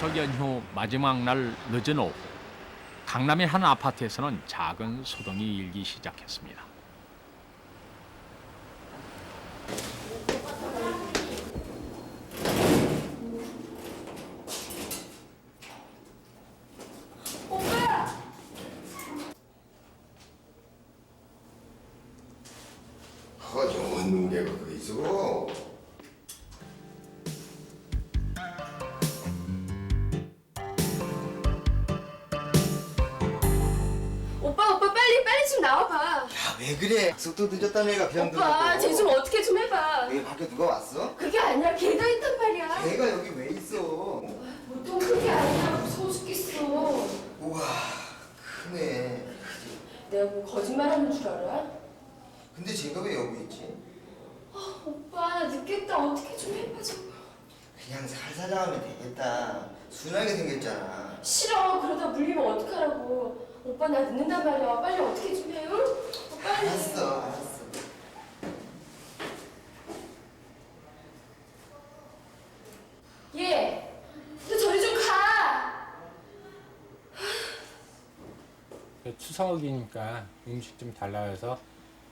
추석 연휴 마지막 날 늦은 오후 강남의 한 아파트에서는 작은 소동이 일기 시작했습니다. 나와봐. 야, 왜 그래? 속도 늦었다는 애가 병 오빠 쟤 좀 어떻게 좀 해봐. 여기 밖에 누가 왔어? 그게 아니라 걔가 있단 말이야. 걔가 여기 왜 있어? 보통 그게 아니라 무서워 죽겠어. 우와, 크네. 내가 뭐 거짓말하는 줄 알아? 근데 쟤가 왜 여기 있지? 오빠 나 늦겠다 어떻게 좀 해봐 좀. 그냥 살살 나오면 되겠다. 순하게 생겼잖아. 싫어 그러다 물리면. 오빠 나 늦는단 말이야. 빨리 어떻게 좀 해, 응? 어, 빨리. 알았어, 알았어. 얘, 너 저리 좀 가. 추석이니까 음식 좀 달라 해서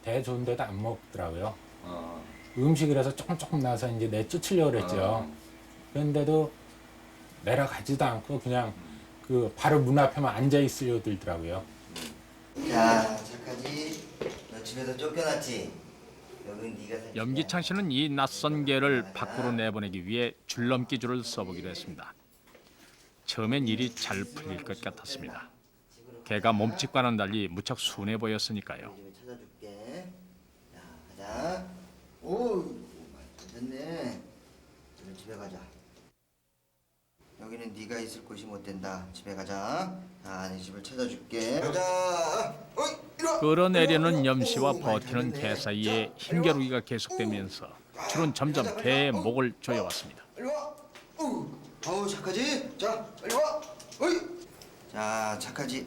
대 좋은 데도 안 먹더라고요. 어. 음식이라서 조금 조금 나서 이제 내쫓으려고 그랬죠. 그런데도 내려가지도 않고 그냥 그 바로 문 앞에만 앉아 있으려 들더라고요. 자, 착하지? 너 집에서 쫓겨났지? 여긴 네가 살 염기창 씨는 이 낯선 개를 밖으로 내보내기 위해 줄넘기 줄을 써보기로 했습니다. 처음엔 일이 잘 풀릴 것 같았습니다. 개가 몸집과는 달리 무척 순해 보였으니까요. 집에 찾아줄게. 자, 가자. 오, 됐네. 오늘 집에 가자. 여기는 네가 있을 곳이 못 된다. 집에 가자. 아, 네 집을 찾아줄게. 가자. 어이, 이리 와. 끌어내려는 염 씨와 오, 많이 버티는. 개 사이에 자, 힘겨루기가 계속되면서 줄은 점점 개의 목을 조여왔습니다. 이리 와. 어, 어우, 착하지? 자, 이리 와. 어이. 자, 착하지?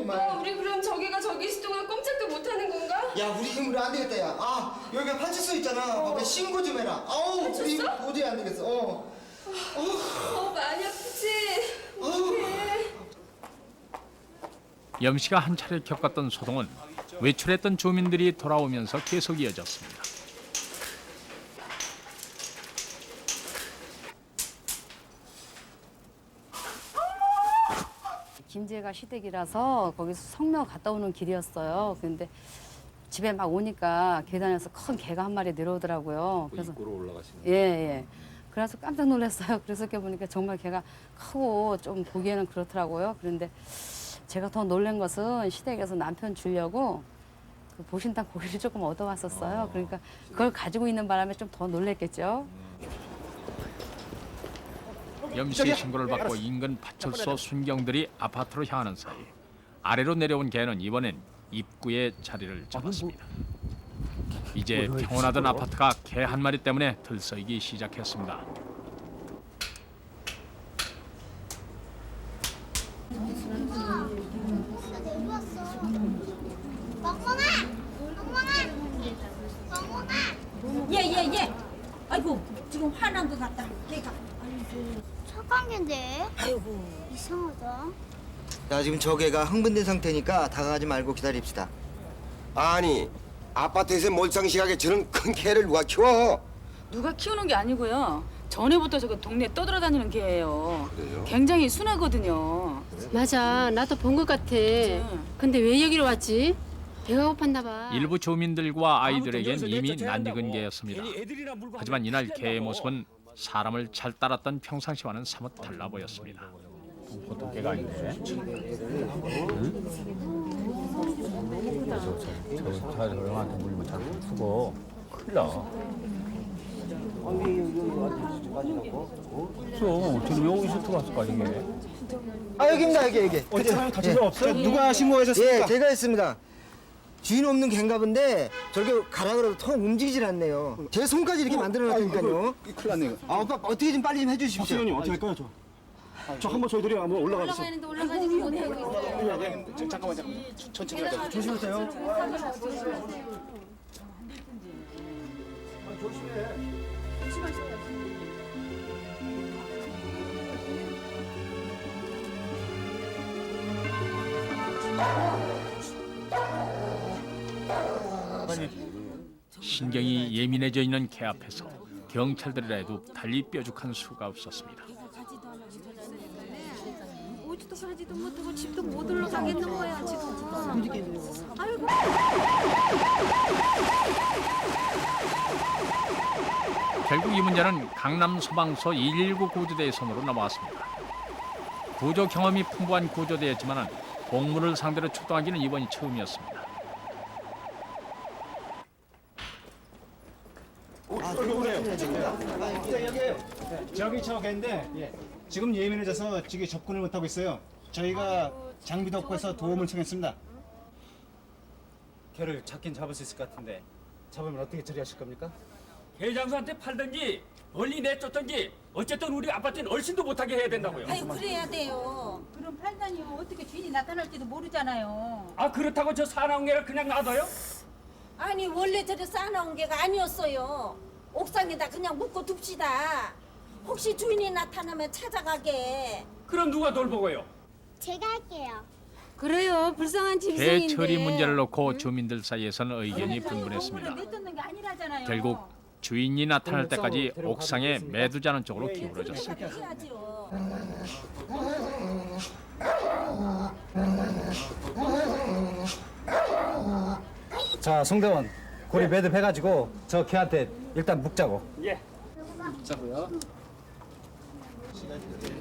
오빠 정말. 우리 그럼 저기가 저기 있을 동안 꼼짝도 못하는 건가? 야, 우리 힘으로 안 되겠다, 야. 아, 여기가 파출소 있잖아. 거기 신고 좀 해라. 아우, 우리 파출소? 도저히 안 되겠어. 어. 어 많이 아프지. 어떡해. 염 씨가 한 차례 겪었던 소동은 외출했던 주민들이 돌아오면서 계속 이어졌습니다. 김제가 시댁이라서 거기서 성묘 갔다 오는 길이었어요. 근데 집에 막 오니까 계단에서 큰 개가 한 마리 내려오더라고요. 그래서 입구로 올라가시는 예, 예. 그래서 깜짝 놀랐어요. 그래서 이렇게 보니까 정말 개가 크고 좀 보기에는 그렇더라고요. 그런데 제가 더 놀란 것은 시댁에서 남편 주려고 그 보신탕 고기를 조금 얻어왔었어요. 그러니까 그걸 가지고 있는 바람에 좀 더 놀랬겠죠. 염 씨의 신고를 받고 인근 파출소 순경들이 아파트로 향하는 사이 아래로 내려온 개는 이번엔 입구에 자리를 잡았습니다. 이제 평온하던 아파트가 개 한 마리 때문에 들썩이기 시작했습니다. 멍멍아! 멍멍아! 멍멍아! 예예예. 아이고 지금 화난 것 같다. 걔가. 착한 겐데 아이고. 이상하다. 자, 지금 저 개가 흥분된 상태니까 다가가지 말고 기다립시다. 아니 아파트에서 몰상식하게 저런 큰 개를 누가 키워? 누가 키우는 게 아니고요. 전에부터 저거 동네 떠돌아다니는 개예요. 그래요? 굉장히 순하거든요. 맞아, 나도 본 것 같아. 근데 왜 여기로 왔지? 배가 고팠나 봐. 일부 주민들과 아이들에겐 이미 낯익은 개였습니다. 하지만 이날 개의 모습은 사람을 잘 따랐던 평상시와는 사뭇 달라 보였습니다. 보통 개가 아닌데. 저 사람한테 물리면 잘 크고 큰일 나. 그렇죠. 지금 여기서 들어왔을 거 아니게. 아 여기입니다 여기 여기. 어디 사람이 다친 거 없어요? 누가 신고하셨습니까? 예, 제가 했습니다. 주인 없는 개인가 본데 저렇게 가라 그래도 통 움직이질 않네요. 제 손까지 이렇게 만들어 놨다니까요. 큰일 났네요. 아 오빠 어떻게 좀 빨리 좀 해주십시오. 박수현님 어떻게 할까요 저? 저 한번 저희들이 한번 올라가 주세요. 올라가는데 올라가지도 못하고 있어요. 잠깐만 잠깐만 천천히 가자. 조심하세요. 신경이 예민해져 있는 개 앞에서 경찰들이라 해도 달리 뾰족한 수가 없었습니다. 오지도 가지도 못하고 집도 못 올라가겠는 거야 지금. 아이고. 결국 이 문제는 강남 소방서 119 구조대의 손으로 넘어왔습니다. 구조 경험이 풍부한 구조대였지만 공무를 상대로 출동하기는 이번이 처음이었습니다. 저기 저기인데 지금 예민해져서 지금 접근을 못하고 있어요. 저희가 장비도 없고 해서 도움을 청했습니다. 개를 잡긴 잡을 수 있을 것 같은데 잡으면 어떻게 처리하실 겁니까? 회장수한테 팔든지 멀리 내쫓든지 어쨌든 우리 아파트는 얼씬도 못하게 해야 된다고요. 아유 그래야 돼요. 그럼 판단이면 어떻게 주인이 나타날지도 모르잖아요. 아 그렇다고 저 사나운 개를 그냥 놔둬요? 아니 원래 저래 쌓아놓은 게가 아니었어요. 옥상에다 그냥 묶고 둡시다. 혹시 주인이 나타나면 찾아가게. 그럼 누가 돌보고요? 제가 할게요. 그래요 불쌍한 개 짐승인데. 처리 문제를 놓고 주민들 사이에서는 의견이 분분했습니다. 내쫓는 게 아니라잖아요. 결국 주인이 나타날 때까지 옥상에 매두자는 쪽으로 기울어졌습니다. 해야죠. 자 송대원 고리 매듭 해가지고 저 개한테 일단 묶자고. 예. 묶자고요.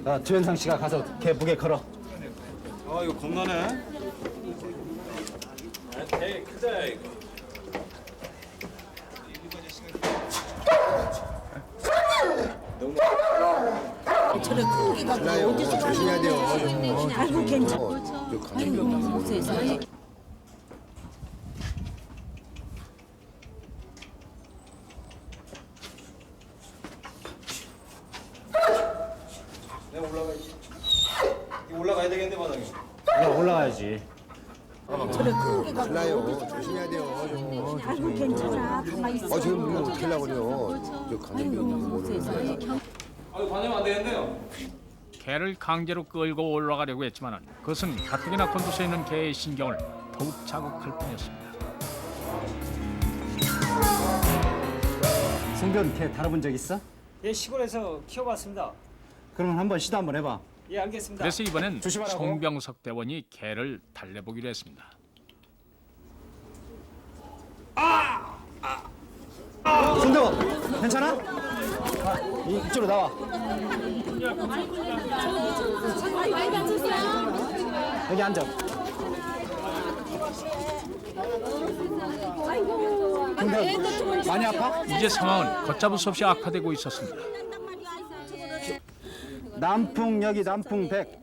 자 주현상 씨가 가서 개 무게 걸어. 아 이거 겁나네. 개 크다 이거. 저래 큰 개가 어디서 조심해야 돼요. 아이고 괜찮아. 올라가야 되겠는데 바닥에. 올라 올라가야지. 저래 큰 개가 나요. 조심해야 돼요. 아이고 괜찮아. 가만 있어. 어 지금 물면 어떻게 하려고 그래요? 저 감염병 모르는 아유 관여면 안 되겠네요. 개를 강제로 끌고 올라가려고 했지만 그것은 가뜩이나 곤두서 있는 개의 신경을 더욱 자극할 뿐이었습니다. 송대원 개 다뤄본 적 있어? 예 시골에서 키워봤습니다. 그러면 한번 시도 한번 해봐. 예 알겠습니다. 그래서 이번엔 조심하라고. 송병석 대원이 개를 달래보기로 했습니다. 손대원 괜찮아? 아, 이- 이쪽으로 나와. 여기 앉아. 근데 많이 아파? 이제 상황은 걷잡을 수 없이 악화되고 있었습니다. 남풍 여기 남풍 100.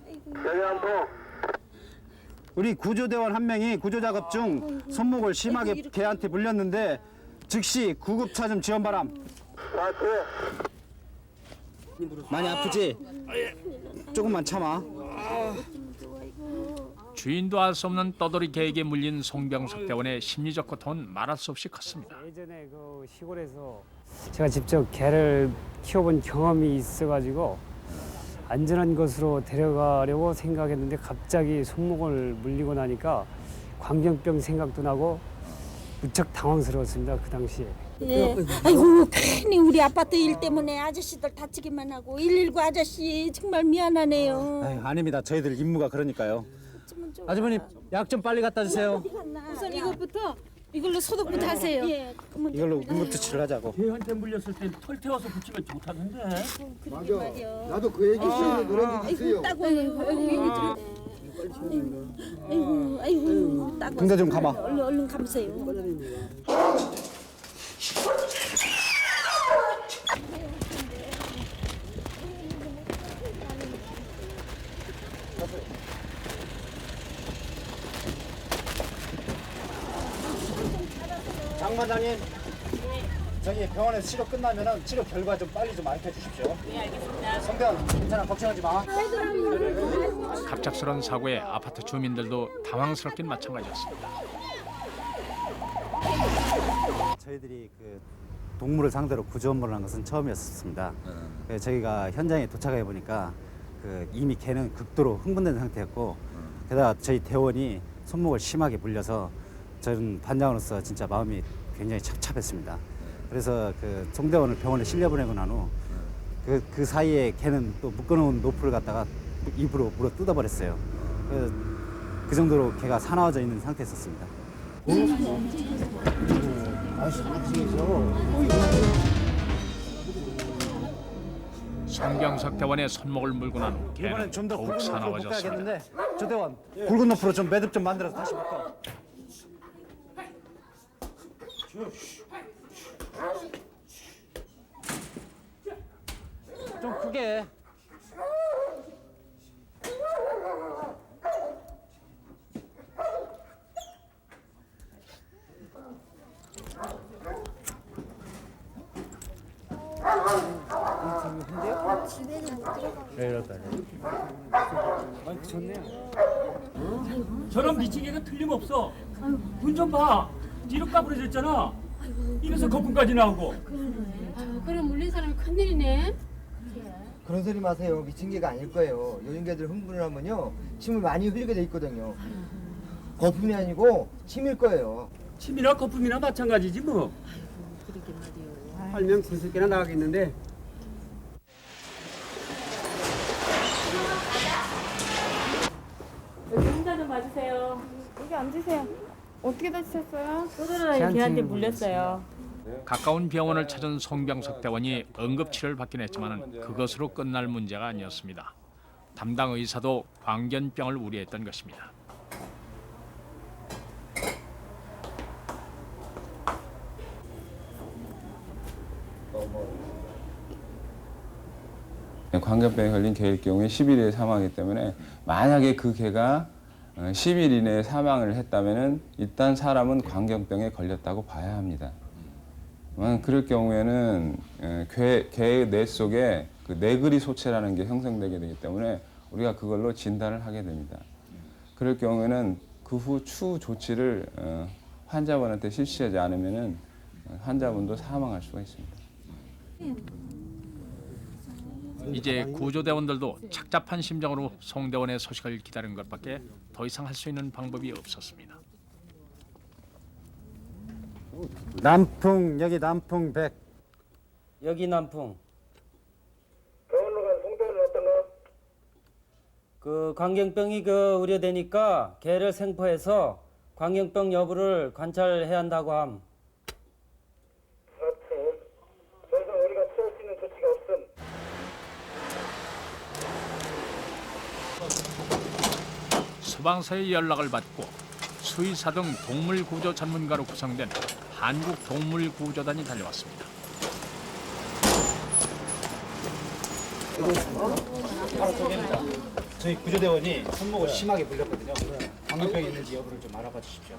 여기 남풍. 우리 구조대원 한 명이 구조 작업 중 손목을 심하게 개한테 물렸는데 즉시 구급차 좀 지원 바람. 많이 아프지? 조금만 참아. 주인도 알 수 없는 떠돌이 개에게 물린 송병석 대원의 심리적 고통은 말할 수 없이 컸습니다. 예전에 그 시골에서 제가 직접 개를 키워본 경험이 있어가지고 안전한 곳으로 데려가려고 생각했는데 갑자기 손목을 물리고 나니까 광견병 생각도 나고 무척 당황스러웠습니다 그 당시에. 예. 아이고 괜히 우리 아파트 일 때문에 아저씨들 다치기만 하고 119 아저씨 정말 미안하네요. 아유, 아닙니다. 저희들 임무가 그러니까요. 아주머니 약 좀 빨리 갖다 주세요. 우선 이것부터 이걸로 소독부터 하세요. 예. 이걸로 응급처치를 하자고. 개한테 물렸을 땐털 태워서 붙이면 좋다던데. 맞아. 나도 그 얘기 있어요. 그런 적 있어요. 따고 아이고 아이고 아이고 따고 등대 좀 감아. 얼른 얼른 감으세요. 장 과장님 저기 병원에서 치료 끝나면은 치료 결과 좀 빨리 좀 알려 주십시오. 네 알겠습니다. 성대원 괜찮아 걱정하지 마. 갑작스런 사고에 아파트 주민들도 당황스럽긴 마찬가지였습니다. 저희들이 그 동물을 상대로 구조 업무를 한 것은 처음이었습니다. 그래서 저희가 현장에 도착해 보니까 그 이미 개는 극도로 흥분된 상태였고 게다가 저희 대원이 손목을 심하게 물려서 저는 반장으로서 진짜 마음이 굉장히 착잡했습니다. 그래서 그 송대원을 병원에 실려보내고 난 후 그 그 사이에 개는 또 묶어놓은 노프를 갖다가 입으로 물어 뜯어버렸어요. 그래서 그 정도로 개가 사나워져 있는 상태였었습니다. 성경석 대원의 손목을 물고 난후 이번엔 개는 좀더 더욱 사나워졌습니다. 묶어야겠는데 조 대원 굵은 노프로 좀 매듭 좀 만들어서 다시 묶어. 좀 크게. 저런 미치개가 틀림없어. 눈좀 봐. 뒤로 까부러졌잖아. 입에서 거품까지 나오고. 아유, 그럼 물린 사람이 큰일이네. 그런 소리 마세요. 미친 개가 아닐 거예요. 요즘 개들 흥분을 하면요 침을 많이 흘리게 돼 있거든요. 거품이 아니고 침일 거예요. 침이나 거품이나 마찬가지지 뭐. 할명 수십 개나 나가겠는데 여기 혼자 좀 봐주세요. 여기 앉으세요. 어떻게 다치셨어요? 또다라는 개한테 물렸어요. 가까운 병원을 찾은 송병석 대원이 응급치료를 받긴 했지만 그것으로 끝날 문제가 아니었습니다. 담당 의사도 광견병을 우려했던 것입니다. 광견병에 걸린 개일 경우에 10일 이에 사망하기 때문에 만약에 그 개가 어, 10일 이내에 사망을 했다면 일단 사람은 광견병에 걸렸다고 봐야 합니다. 만 그럴 경우에는 에, 개, 개의 뇌 속에 그 뇌그리 소체라는 게 형성되게 되기 때문에 우리가 그걸로 진단을 하게 됩니다. 그럴 경우에는 그 후 추후 조치를 어, 환자분한테 실시하지 않으면은 어, 환자분도 사망할 수가 있습니다. 이제 구조대원들도 착잡한 심정으로 송대원의 소식을 기다리는 것밖에 더 이상 할 수 있는 방법이 없었습니다. 남풍 여기 남풍 100. 여기 남풍 병원로 간 송대원은 어떤가? 그 광경병이 그 우려되니까 개를 생포해서 광경병 여부를 관찰해야 한다고 함. 그렇지. 더 이상 우리가 취할 수 있는 조치가 없음. 소방서의 연락을 받고 수의사 등 동물 구조 전문가로 구성된 한국 동물 구조단이 달려왔습니다. 바로 저기입니다. 저희 구조대원이 손목을 심하게 물렸거든요. 광견병이 있는지 여부를 좀 알아봐 주십시오.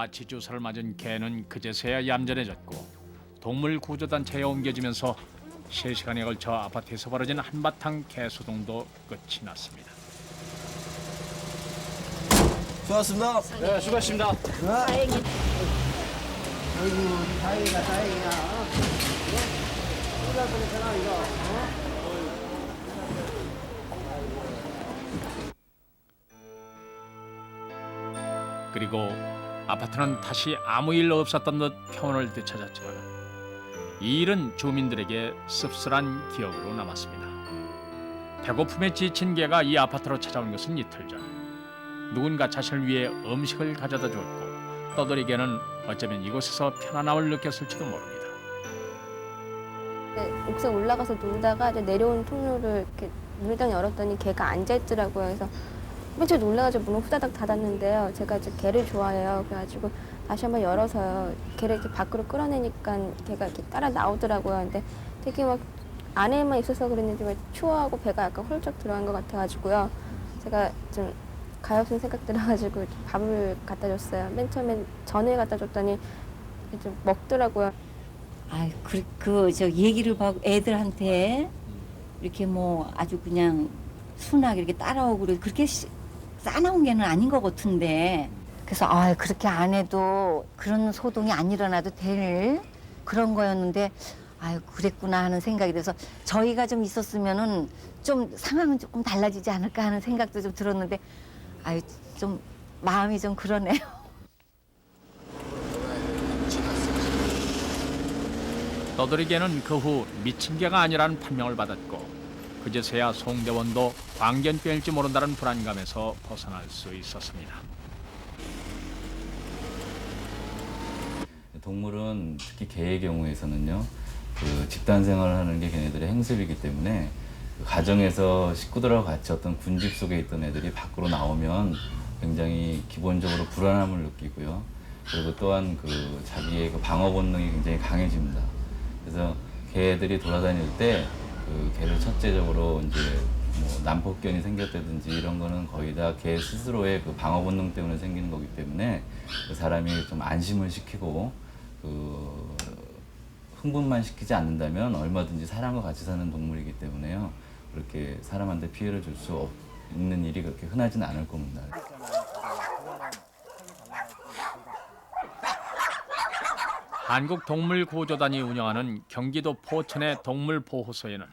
마취 주사를 맞은 개는 그제서야 얌전해졌고 동물 구조단체에 옮겨지면서 실시간에 걸쳐 아파트에서 벌어진 한바탕 개소동도 끝이 났습니다. 수고하셨습니다. 네, 수고하셨습니다. 그리고 아파트는 다시 아무 일 없었던 듯 평온을 되찾았지만 이 일은 주민들에게 씁쓸한 기억으로 남았습니다. 배고픔에 지친 개가 이 아파트로 찾아온 것은 이틀 전. 누군가 자신을 위해 음식을 가져다 주었고 떠돌이 개는 어쩌면 이곳에서 편안함을 느꼈을지도 모릅니다. 네, 옥상 올라가서 놀다가 내려온 통로를 이렇게 문을 딱 열었더니 걔가 앉아 있더라고요. 그래서 맨 처음에 놀라가지고 문을 후다닥 닫았는데요. 제가 이제 개를 좋아해요. 그래가지고 다시 한번 열어서요. 개를 이렇게 밖으로 끌어내니까 개가 이렇게 따라 나오더라고요. 근데 되게 막 안에만 있어서 그랬는지 막 추워하고 배가 약간 홀쩍 들어간 것 같아가지고요. 제가 좀 가엾은 생각 들어가지고 밥을 갖다 줬어요. 맨 처음엔 전에 갖다 줬더니 좀 먹더라고요. 아이 그, 그, 저 얘기를 막 애들한테 이렇게 뭐 아주 그냥 순하게 이렇게 따라오고 그렇게 시- 싸나운 게는 아닌 것 같은데 그래서 아 그렇게 안 해도 그런 소동이 안 일어나도 될 그런 거였는데 아유 그랬구나 하는 생각이 들어서 저희가 좀 있었으면은 좀 상황은 조금 달라지지 않을까 하는 생각도 좀 들었는데 아유 좀 마음이 좀 그러네요. 떠돌이개는 그 후 미친 개가 아니라는 판명을 받았고 그제서야 송대원도 광견병일지 모른다는 불안감에서 벗어날 수 있었습니다. 동물은 특히 개의 경우에서는요, 그 집단 생활을 하는 게 걔네들의 행습이기 때문에 그 가정에서 식구들하고 같이 어떤 군집 속에 있던 애들이 밖으로 나오면 굉장히 기본적으로 불안함을 느끼고요. 그리고 또한 그 자기의 그 방어 본능이 굉장히 강해집니다. 그래서 개들이 돌아다닐 때 그 개를 첫째적으로 이제 뭐 난폭견이 생겼다든지 이런 거는 거의 다 개 스스로의 그 방어 본능 때문에 생기는 거기 때문에 그 사람이 좀 안심을 시키고 그 흥분만 시키지 않는다면 얼마든지 사람과 같이 사는 동물이기 때문에요. 그렇게 사람한테 피해를 줄 수 없는 일이 그렇게 흔하지는 않을 겁니다. 한국동물구조단이 운영하는 경기도 포천의 동물보호소에는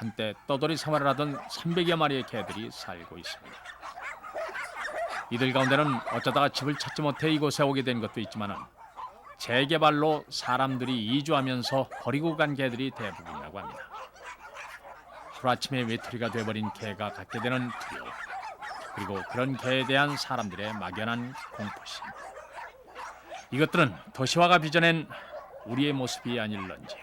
한때 떠돌이 생활을 하던 300여 마리의 개들이 살고 있습니다. 이들 가운데는 어쩌다가 집을 찾지 못해 이곳에 오게 된 것도 있지만 재개발로 사람들이 이주하면서 버리고 간 개들이 대부분이라고 합니다. 하루아침에 외톨이가 돼버린 개가 갖게 되는 두려움 그리고 그런 개에 대한 사람들의 막연한 공포심 이것들은 도시화가 빚어낸 우리의 모습이 아닐런지